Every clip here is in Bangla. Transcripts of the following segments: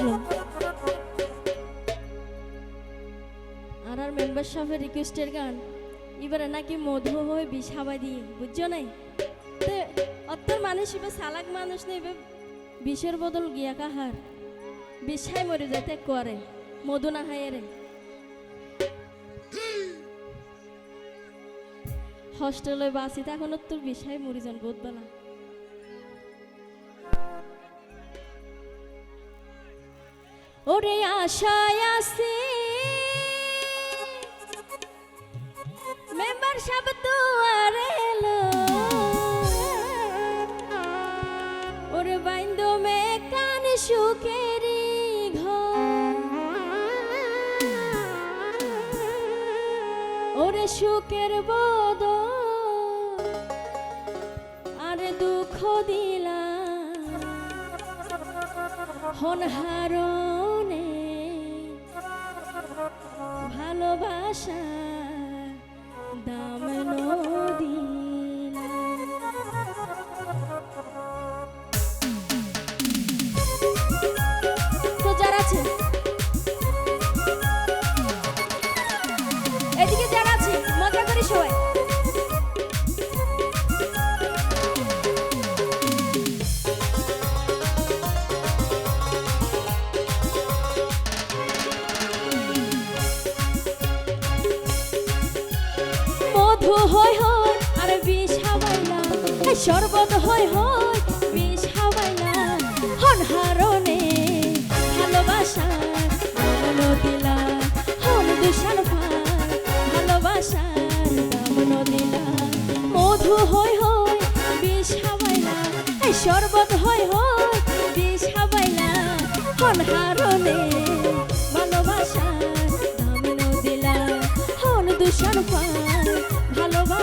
হ্যালো আর আর মেম্বার সাহেবের রিকোয়েস্টের গান, এবারে নাকি মধু হয়ে বিষ হাওয়া দিয়ে, বুঝছ নাই? তো, অত্তর মানুষ এবার সালাক মানুষ নেই বিষের বদল গিয়া কাহার? বিষাই মরে যেতে করে মধু না হায় রে হস্টেলে বাসি তখন তোর বিষাই মরি যান, বোধবেলা। ওরে আশায় আসি মেম্বার সব দুয়ার এলো। ওরে বাইন্দ মে কান সুখেরি ওরে সুখের বদ আরে দুঃখ দিলাম। হনহারণে ভালোবাসা মধু হয় হয় আর বিষ এই শরবত হয় হয় বিষ হাওয়াইলা। হন হারনে ভালোবাসা দামন দিলা। হন দুষার ফার ভালোবাসার দামন দিলা। মধু হয় হয় বিষ এই শরবত হয় হয় বিষ হাওয়াইলা। হন হারনে ভালোবাসার দামন দিলা। হন দুষার ফার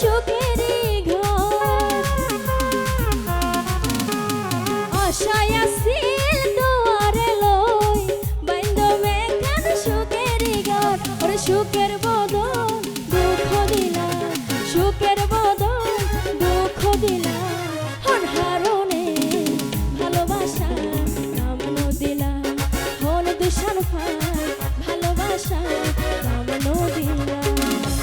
সুখের ঘর। আশায় আসিল তোয়ারে লই বাইন্দ মেখান সুখের ঘর? ওর সুখের